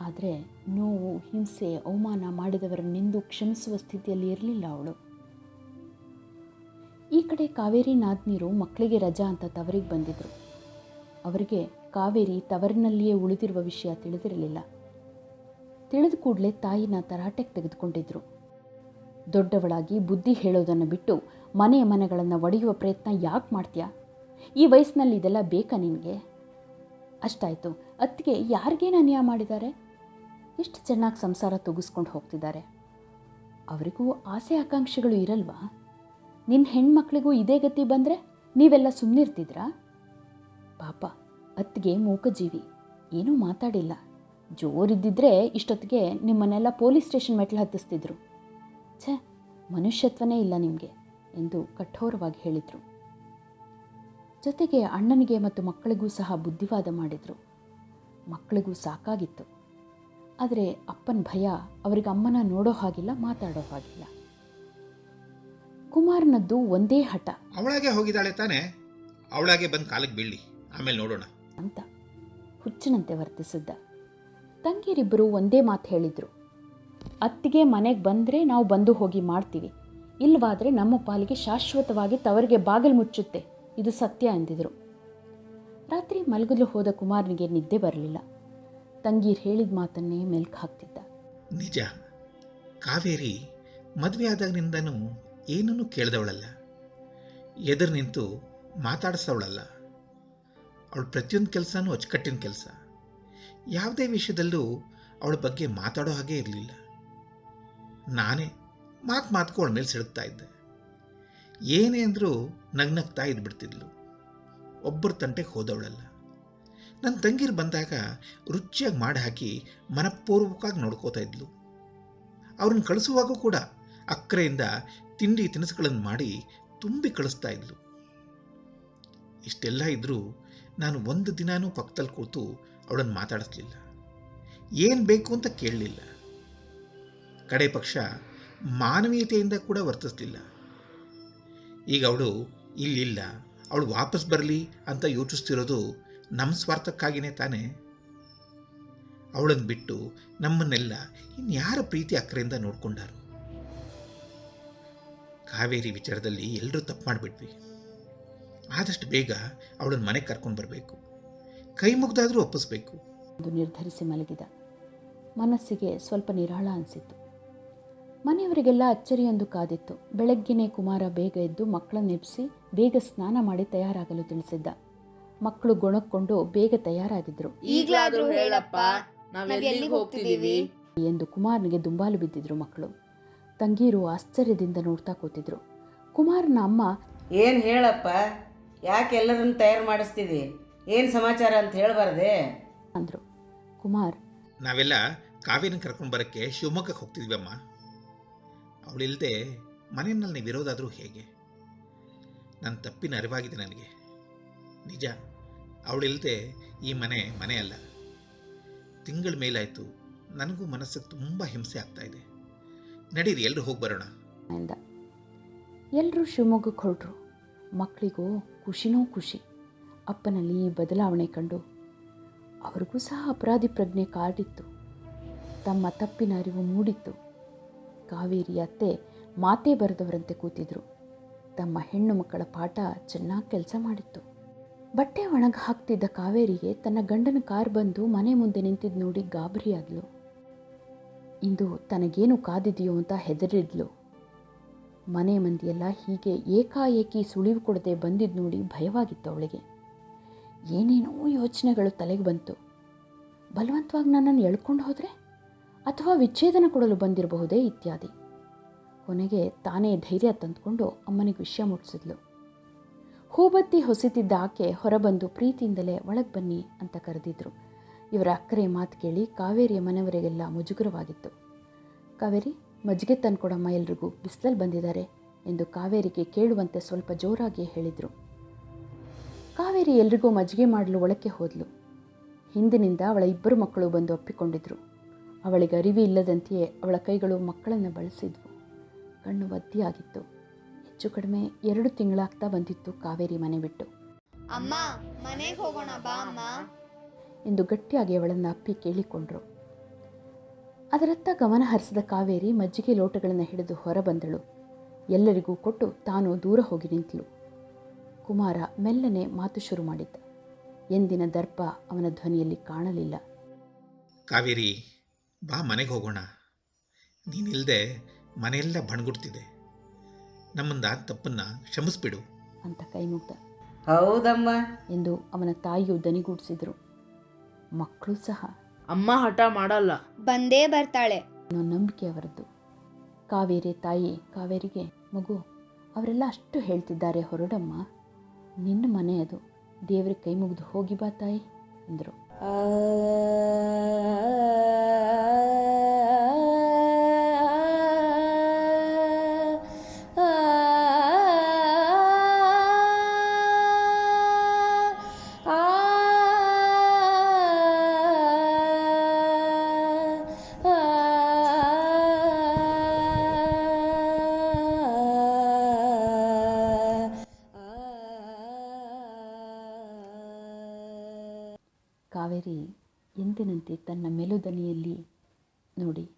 ಆದರೆ ನೋವು, ಹಿಂಸೆ, ಅವಮಾನ ಮಾಡಿದವರನ್ನೆಂದು ಕ್ಷಮಿಸುವ ಸ್ಥಿತಿಯಲ್ಲಿ ಇರಲಿಲ್ಲ ಅವಳು. ಈ ಕಡೆ ಕಾವೇರಿ ನಾದ್ನೀರು ಮಕ್ಕಳಿಗೆ ರಜಾ ಅಂತ ತವರಿಗೆ ಬಂದಿದ್ದರು ಅವರಿಗೆ ಕಾವೇರಿ ತವರಿನಲ್ಲಿಯೇ ಉಳಿದಿರುವ ವಿಷಯ ತಿಳಿದಿರಲಿಲ್ಲ. ತಿಳಿದ ಕೂಡಲೇ ತಾಯಿನ ತರಾಟೆಗೆ ತೆಗೆದುಕೊಂಡಿದ್ರು. ದೊಡ್ಡವಳಾಗಿ ಬುದ್ಧಿ ಹೇಳೋದನ್ನು ಬಿಟ್ಟು ಮನೆಯ ಮನೆಗಳನ್ನು ಒಡೆಯುವ ಪ್ರಯತ್ನ ಯಾಕೆ ಮಾಡ್ತೀಯಾ? ಈ ವಯಸ್ಸಿನಲ್ಲಿ ಇದೆಲ್ಲ ಬೇಕಾ ನಿನಗೆ? ಅಷ್ಟಾಯಿತು. ಅತ್ತಿಗೆ ಯಾರಿಗೇನು ಅನ್ಯಾಯ ಮಾಡಿದ್ದಾರೆ ಎಷ್ಟು ಚೆನ್ನಾಗಿ ಸಂಸಾರ ತೊಗಿಸ್ಕೊಂಡು ಹೋಗ್ತಿದ್ದಾರೆ ಅವರಿಗೂ ಆಸೆ ಆಕಾಂಕ್ಷೆಗಳು ಇರಲ್ವಾ? ನಿನ್ನ ಹೆಣ್ಮಕ್ಳಿಗೂ ಇದೇ ಗತಿ ಬಂದರೆ ನೀವೆಲ್ಲ ಸುಮ್ಮನಿರ್ತಿದ್ರಾ ಪಾಪ, ಅತ್ತಿಗೆ ಮೂಕಜೀವಿ. ಏನೂ ಮಾತಾಡಿಲ್ಲ. ಜೋರಿದ್ದಿದ್ರೆ ಇಷ್ಟೊತ್ತಿಗೆ ನಿಮ್ಮನ್ನೆಲ್ಲ ಪೊಲೀಸ್ ಸ್ಟೇಷನ್ ಮೆಟ್ಲು ಹತ್ತಿಸ್ತಿದ್ರು. ಛೇ ಮನುಷ್ಯತ್ವನೇ ಇಲ್ಲ ನಿಮಗೆ ಎಂದು ಕಠೋರವಾಗಿ ಹೇಳಿದರು. ಜೊತೆಗೆ ಅಣ್ಣನಿಗೆ ಮತ್ತು ಮಕ್ಕಳಿಗೂ ಸಹ ಬುದ್ಧಿವಾದ ಮಾಡಿದರು. ಮಕ್ಕಳಿಗೂ ಸಾಕಾಗಿತ್ತು. ಆದರೆ ಅಪ್ಪನ ಭಯ ಅವರಿಗೆ ಅಮ್ಮನ ನೋಡೋ ಹಾಗಿಲ್ಲ ಮಾತಾಡೋ ಹಾಗಿಲ್ಲ. ಕುಮಾರ್ನದ್ದು ಒಂದೇ ಹಠ. ಅವಳಾಗೆ ಹೋಗಿದ್ದಾಳೆ ತಾನೆ? ಅವಳಾಗೆ ಬಂದು ಕಾಲಕ್ಕೆ ಬೀಳಿ ಆಮೇಲೆ ನೋಡೋಣ. ಅಂತ ಹುಚ್ಚನಂತೆ ವರ್ತಿಸಿದ್ದ. ತಂಗಿಯರಿಬ್ಬರು ಒಂದೇ ಮಾತು ಹೇಳಿದರು. ಅತ್ತಿಗೆ ಮನೆಗೆ ಬಂದರೆ ನಾವು ಬಂದು ಹೋಗಿ ಮಾಡ್ತೀವಿ. ಇಲ್ವಾದರೆ ನಮ್ಮ ಪಾಲಿಗೆ ಶಾಶ್ವತವಾಗಿ ತವರಿಗೆ ಬಾಗಿಲು ಮುಚ್ಚುತ್ತೆ. ಇದು ಸತ್ಯ ಎಂದಿದ್ರು. ರಾತ್ರಿ ಮಲಗಲು ಹೋದ ಕುಮಾರನಿಗೆ ನಿದ್ದೆ ಬರಲಿಲ್ಲ. ತಂಗೀರ್ ಹೇಳಿದ ಮಾತನ್ನೇ ಮೆಲ್ಕು ಹಾಕ್ತಿದ್ದ. ನಿಜ. ಕಾವೇರಿ ಮದುವೆ ಆದಾಗಿನಿಂದನೂ ಏನನ್ನೂ ಕೇಳಿದವಳಲ್ಲ. ಎದುರು ನಿಂತು ಮಾತಾಡಿಸೋಳಲ್ಲ ಅವಳು ಪ್ರತಿಯೊಂದು ಕೆಲಸನೂ ಅಚ್ಚುಕಟ್ಟಿನ ಕೆಲಸ. ಯಾವುದೇ ವಿಷಯದಲ್ಲೂ ಅವಳ ಬಗ್ಗೆ ಮಾತಾಡೋ ಹಾಗೆ ಇರಲಿಲ್ಲ. ನಾನೇ ಮಾತು ಮಾತ್ಕೊ ಅವಳ ಮೇಲೆ ಸಿಡುಕ್ತಾ ಇದ್ದೆ. ಏನೇ ಅಂದರೂ ನಗ್ನಗ್ತಾ ಇದ್ಬಿಡ್ತಿದ್ಲು. ಒಬ್ಬರ ತಂಟೆಗೆ ಹೋದವಳಲ್ಲ. ನನ್ನ ತಂಗಿರು ಬಂದಾಗ ರುಚಿಯಾಗಿ ಮಾಡಿ ಹಾಕಿ ಮನಪೂರ್ವಕವಾಗಿ ನೋಡ್ಕೋತಾ ಇದ್ಲು. ಅವ್ರನ್ನ ಕಳಿಸುವಾಗೂ ಕೂಡ ಅಕ್ಕರೆಯಿಂದ ತಿಂಡಿ ತಿನಿಸುಗಳನ್ನು ಮಾಡಿ ತುಂಬಿ ಕಳಿಸ್ತಾ ಇದ್ಲು. ಇಷ್ಟೆಲ್ಲ ಇದ್ದರೂ ನಾನು ಒಂದು ದಿನಾನೂ ಪಕ್ಕದಲ್ಲಿ ಕೂತು ಅವಳನ್ನು ಮಾತಾಡಿಸ್ಲಿಲ್ಲ. ಏನು ಬೇಕು ಅಂತ ಕೇಳಲಿಲ್ಲ. ಕಡೆ ಪಕ್ಷ ಮಾನವೀಯತೆಯಿಂದ ಕೂಡ ವರ್ತಿಸ್ಲಿಲ್ಲ. ಈಗ ಅವಳು ಇಲ್ಲಿಲ್ಲ. ಅವಳು ವಾಪಸ್ ಬರಲಿ ಅಂತ ಯೋಚಿಸ್ತಿರೋದು ನಮ್ಮ ಸ್ವಾರ್ಥಕ್ಕಾಗಿಯೇ ತಾನೇ? ಅವಳನ್ನು ಬಿಟ್ಟು ನಮ್ಮನ್ನೆಲ್ಲ ಇನ್ಯಾರ ಪ್ರೀತಿ ಅಕ್ಕರೆಯಿಂದ ನೋಡ್ಕೊಂಡಾರು? ಕಾವೇರಿ ವಿಚಾರದಲ್ಲಿ ಎಲ್ಲರೂ ತಪ್ಪು ಮಾಡಿಬಿಟ್ವಿ. ಆದಷ್ಟು ಬೇಗ ಅವಳನ್ನು ಮನೆಗೆ ಕರ್ಕೊಂಡು ಬರಬೇಕು. ಕೈ ಮುಗ್ದಾದರೂ ಒಪ್ಪಿಸ್ಬೇಕು ಎಂದು ನಿರ್ಧರಿಸಿ ಮಲಗಿದ. ಮನಸ್ಸಿಗೆ ಸ್ವಲ್ಪ ನಿರಾಳ ಅನಿಸಿತು ಮನೆಯವರಿಗೆಲ್ಲ ಅಚ್ಚರಿಯೊಂದು ಕಾದಿತ್ತು. ಬೆಳಗ್ಗೆನೇ ಕುಮಾರ ಬೇಗ ಎದ್ದು ಮಕ್ಕಳನ್ನು ಎಬ್ಬಿಸಿ ಬೇಗ ಸ್ನಾನ ಮಾಡಿ ತಯಾರಾಗಲು ತಿಳಿಸಿದ್ದ. ಮಕ್ಕಳು ಗೊಣಕ್ಕೊಂಡು ಬೇಗ ತಯಾರಾಗಿದ್ರು. ಈಗಲಾದರೂ ಹೇಳಪ್ಪ ಹೋಗ್ತಿದೀವಿ ಎಂದು ಕುಮಾರನಿಗೆ ದುಂಬಾಲು ಬಿದ್ದಿದ್ರು ಮಕ್ಕಳು. ತಂಗೀರು ಆಶ್ಚರ್ಯದಿಂದ ನೋಡ್ತಾ ಕೂತಿದ್ರು. ಕುಮಾರನ ಅಮ್ಮ ಏನು ಹೇಳಪ್ಪ ಯಾಕೆ ಎಲ್ಲರನ್ನು ತಯಾರು ಮಾಡಿಸ್ತಿದಿ? ಏನು ಸಮಾಚಾರ ಅಂತ ಹೇಳಬಾರ್ದೆ? ಅಂದರು. ಕುಮಾರ್. ನಾವೆಲ್ಲ ಕಾವೇರಿನ ಕರ್ಕೊಂಡು ಬರೋಕ್ಕೆ ಶಿವಮೊಗ್ಗಕ್ಕೆ ಹೋಗ್ತಿದ್ವಮ್ಮ ಅವಳಿಲ್ಲದೆ ಮನೆಯಲ್ಲಿ ನೀವು ಇರೋದಾದರೂ ಹೇಗೆ? ನನ್ನ ತಪ್ಪಿನ ಅರಿವಾಗಿದೆ ನನಗೆ. ನಿಜ ಅವಳಿಲ್ಲದೆ ಈ ಮನೆ ಮನೆ ಅಲ್ಲ ತಿಂಗಳ ಮೇಲಾಯಿತು ನನಗೂ ಮನಸ್ಸಿಗೆ ತುಂಬ ಹಿಂಸೆ ಆಗ್ತಾ ಇದೆ. ನಡೀರಿ ಎಲ್ಲರೂ ಹೋಗಿ ಬರೋಣ. ಎಲ್ಲರೂ ಶಿವಮೊಗ್ಗಕ್ಕೆ ಹೊರಟರು. ಮಕ್ಕಳಿಗೂ ಖುಷಿನೋ ಖುಷಿ. ಅಪ್ಪನಲ್ಲಿ ಈ ಬದಲಾವಣೆ ಕಂಡು ಅವ್ರಿಗೂ ಸಹ ಅಪರಾಧಿ ಪ್ರಜ್ಞೆ ಕಾಡಿತ್ತು. ತಮ್ಮ ತಪ್ಪಿನ ಅರಿವು ಮೂಡಿತ್ತು. ಕಾವೇರಿ ಅತ್ತೆ ಮಾತೇ ಬರೆದವರಂತೆ ಕೂತಿದ್ರು. ತಮ್ಮ ಹೆಣ್ಣು ಮಕ್ಕಳ ಪಾಠ ಚೆನ್ನಾಗಿ ಕೆಲಸ ಮಾಡಿತ್ತು. ಬಟ್ಟೆ ಒಣಗ ಹಾಕ್ತಿದ್ದ ಕಾವೇರಿಗೆ ತನ್ನ ಗಂಡನ ಕಾರ್ ಬಂದು ಮನೆ ಮುಂದೆ ನಿಂತಿದ್ದು ನೋಡಿ ಗಾಬರಿಯಾದ್ಲು. ಇಂದು ತನಗೇನು ಕಾದಿದೆಯೋ ಅಂತ ಹೆದರಿದ್ಲು. ಮನೆ ಮಂದಿಯೆಲ್ಲ ಹೀಗೆ ಏಕಾಏಕಿ ಸುಳಿವು ಕೊಡದೆ ಬಂದಿದ್ದು ನೋಡಿ ಭಯವಾಗಿತ್ತು ಅವಳಿಗೆ. ಏನೇನೋ ಯೋಚನೆಗಳು ತಲೆಗೆ ಬಂತು. ಬಲವಂತವಾಗಿ ನನ್ನನ್ನು ಎಳ್ಕೊಂಡು ಹೋದರೆ ಅಥವಾ ವಿಚ್ಛೇದನ ಕೊಡಲು ಬಂದಿರಬಹುದೇ ಇತ್ಯಾದಿ. ಕೊನೆಗೆ ತಾನೇ ಧೈರ್ಯ ತಂದುಕೊಂಡು ಅಮ್ಮನಿಗೆ ವಿಷಯ ಮುಟ್ಟಿಸಿದ್ಲು. ಹೂಬತ್ತಿ ಹೊಸಿತಿದ್ದ ಆಕೆ ಹೊರಬಂದು ಪ್ರೀತಿಯಿಂದಲೇ ಒಳಗೆ ಬನ್ನಿ ಅಂತ ಕರೆದಿದ್ರು. ಇವರ ಅಕ್ಕರೆ ಮಾತು ಕೇಳಿ ಕಾವೇರಿಯ ಮನೆಯವರಿಗೆಲ್ಲ ಮುಜುಗರವಾಗಿತ್ತು. ಕಾವೇರಿ, ಮಜ್ಜಿಗೆ ತಂದುಕೊಡಮ್ಮ ಎಲ್ರಿಗೂ ಬಿಸಿಲಲ್ಲಿ ಬಂದಿದ್ದಾರೆ ಎಂದು ಕಾವೇರಿಗೆ ಕೇಳುವಂತೆ ಸ್ವಲ್ಪ ಜೋರಾಗಿ ಹೇಳಿದರು. ಕಾವೇರಿ ಎಲ್ರಿಗೂ ಮಜ್ಜಿಗೆ ಮಾಡಲು ಒಳಕ್ಕೆ ಹೋದ್ಲು. ಹಿಂದಿನಿಂದ ಅವಳ ಇಬ್ಬರು ಮಕ್ಕಳು ಬಂದು ಒಪ್ಪಿಕೊಂಡಿದ್ರು. ಅವಳಿಗೆ ಅರಿವಿ ಇಲ್ಲದಂತೆಯೇ ಅವಳ ಕೈಗಳು ಮಕ್ಕಳನ್ನು ಬಳಸಿದ್ವು. ಕಣ್ಣು ಒದ್ದಿಯಾಗಿತ್ತು. ಹೆಚ್ಚು ಕಡಿಮೆ ಎರಡು ತಿಂಗಳಾಗ್ತಾ ಬಂದಿತ್ತು ಕಾವೇರಿ ಮನೆ ಬಿಟ್ಟು. ಅಮ್ಮ ಮನೆಗೆ ಹೋಗೋಣ ಬಾ ಅಮ್ಮ. ಎಂದು ಗಟ್ಟಿಯಾಗಿ ಅವಳನ್ನು ಅಪ್ಪಿ ಕೇಳಿಕೊಂಡ್ರು. ಅದರತ್ತ ಗಮನ ಹರಿಸಿದ ಕಾವೇರಿ ಮಜ್ಜಿಗೆ ಲೋಟಗಳನ್ನು ಹಿಡಿದು ಹೊರಬಂದಳು ಎಲ್ಲರಿಗೂ ಕೊಟ್ಟು ತಾನು ದೂರ ಹೋಗಿ ನಿಂತಳು ಕುಮಾರ ಮೆಲ್ಲನೆ ಮಾತು ಶುರು ಮಾಡಿದ್ದ. ಎಂದಿನ ದರ್ಪ ಅವನ ಧ್ವನಿಯಲ್ಲಿ ಕಾಣಲಿಲ್ಲ. ಕಾವೇರಿ ಬಾ ಮನೆಗೆ ಹೋಗೋಣ. ನೀನಿಲ್ಲದೆ ಮನೆಯೆಲ್ಲ ಬಣ್ಗುಡ್ತಿದೆ. ನಮ್ಮಿಂದ ತಪ್ಪನ್ನ ಕ್ಷಮಿಸ್ಬಿಡು. ಅಂತ ಕೈ ಮುಗ್ದ ಹೌದಮ್ಮ. ಎಂದು ಅವನ ತಾಯಿಯು ದನಿಗೂಡಿಸಿದ್ರು. ಮಕ್ಕಳು ಸಹ. ಅಮ್ಮ ಹಠ ಮಾಡಲ್ಲ. ಬಂದೇ ಬರ್ತಾಳೆ. ಅನ್ನೋ ನಂಬಿಕೆ ಅವರದ್ದು. ಕಾವೇರಿ ತಾಯಿ ಕಾವೇರಿಗೆ ಮಗು ಅವರೆಲ್ಲ ಅಷ್ಟು ಹೇಳ್ತಿದ್ದಾರೆ ಹೊರಡಮ್ಮ. ನಿನ್ನ ಮನೆ ಅದು. ದೇವ್ರಿಗೆ ಕೈ ಮುಗಿದು ಹೋಗಿ ಬಾ ತಾಯಿ ಅಂದರು. ಎಂದಿನಂತೆ ತನ್ನ ಮೆಲುದನಿಯಲ್ಲಿ ನೋಡಿ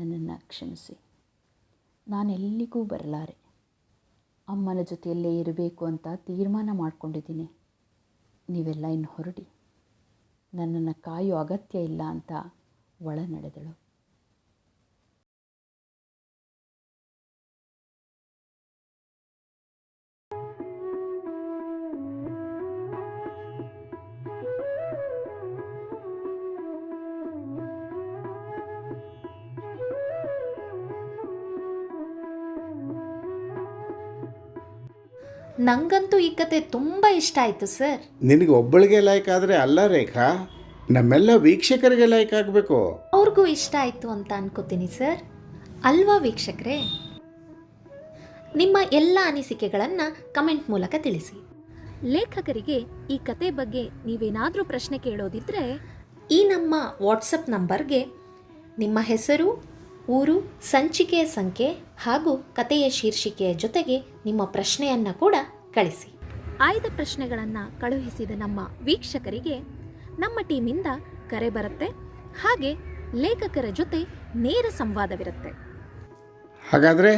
ನನ್ನನ್ನು ಕ್ಷಮಿಸಿ. ನಾನೆಲ್ಲಿಗೂ ಬರಲಾರೆ. ಅಮ್ಮನ ಜೊತೆಯಲ್ಲೇ ಇರಬೇಕು ಅಂತ ತೀರ್ಮಾನ ಮಾಡಿಕೊಂಡಿದ್ದೀನಿ. ನೀವೆಲ್ಲ ಇನ್ನು ಹೊರಡಿ. ನನ್ನನ್ನು ಕಾಯೋ ಅಗತ್ಯ ಇಲ್ಲ ಅಂತ ಒಳ ನಡೆದಳು. ನಂಗಂತೂ ಈ ಕತೆ ತುಂಬ ಇಷ್ಟ ಆಯಿತು ಸರ್. ನಿನಗೆ ಒಬ್ಬಳಿಗೆ ಲೈಕ್ ಆದರೆ ಅಲ್ಲ ರೇಖಾ? ನಮ್ಮೆಲ್ಲ ವೀಕ್ಷಕರಿಗೆ ಲೈಕ್ ಆಗಬೇಕು. ಅವ್ರಿಗೂ ಇಷ್ಟ ಆಯಿತು ಅಂತ ಅನ್ಕೋತೀನಿ ಸರ್. ಅಲ್ವಾ ವೀಕ್ಷಕರೇ? ನಿಮ್ಮ ಎಲ್ಲ ಅನಿಸಿಕೆಗಳನ್ನು ಕಮೆಂಟ್ ಮೂಲಕ ತಿಳಿಸಿ. ಲೇಖಕರಿಗೆ ಈ ಕತೆ ಬಗ್ಗೆ ನೀವೇನಾದರೂ ಪ್ರಶ್ನೆ ಕೇಳೋದಿದ್ರೆ ಈ ನಮ್ಮ ವಾಟ್ಸಪ್ ನಂಬರ್ಗೆ ನಿಮ್ಮ ಹೆಸರು ಊರು ಸಂಚಿಕೆಯ ಸಂಖ್ಯೆ ಹಾಗೂ ಕತೆಯ ಶೀರ್ಷಿಕೆಯ ಜೊತೆಗೆ ನಿಮ್ಮ ಪ್ರಶ್ನೆಯನ್ನು ಕೂಡ ಕಳಿಸಿ. ಆಯ್ದ ಪ್ರಶ್ನೆಗಳನ್ನು ಕಳುಹಿಸಿದ ನಮ್ಮ ವೀಕ್ಷಕರಿಗೆ ನಮ್ಮ ಟೀಮಿಂದ ಕರೆ ಬರುತ್ತೆ ಹಾಗೆ ಲೇಖಕರ ಜೊತೆ ನೇರ ಸಂವಾದವಿರುತ್ತೆ. ಹಾಗಾದರೆ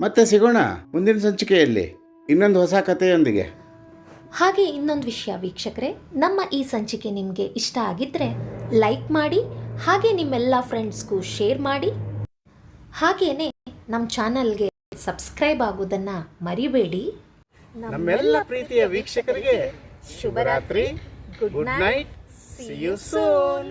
ಮತ್ತೆ ಸಿಗೋಣ ಮುಂದಿನ ಸಂಚಿಕೆಯಲ್ಲಿ ಇನ್ನೊಂದು ಹೊಸ ಕಥೆಯೊಂದಿಗೆ. ಹಾಗೆ ಇನ್ನೊಂದು ವಿಷಯ ವೀಕ್ಷಕರೇ ನಮ್ಮ ಈ ಸಂಚಿಕೆ ನಿಮಗೆ ಇಷ್ಟ ಆಗಿದ್ದರೆ ಲೈಕ್ ಮಾಡಿ ಹಾಗೆ ನಿಮ್ಮೆಲ್ಲ ಫ್ರೆಂಡ್ಸ್ಗೂ ಶೇರ್ ಮಾಡಿ. ಹಾಗೇನೆ ನಮ್ಮ ಚಾನಲ್ಗೆ ಸಬ್ಸ್ಕ್ರೈಬ್ ಆಗುವುದನ್ನ ಮರಿಬೇಡಿ. ನಮ್ಮೆಲ್ಲ ಪ್ರೀತಿಯ ವೀಕ್ಷಕರಿಗೆ ಶುಭರಾತ್ರಿ. Good night see you soon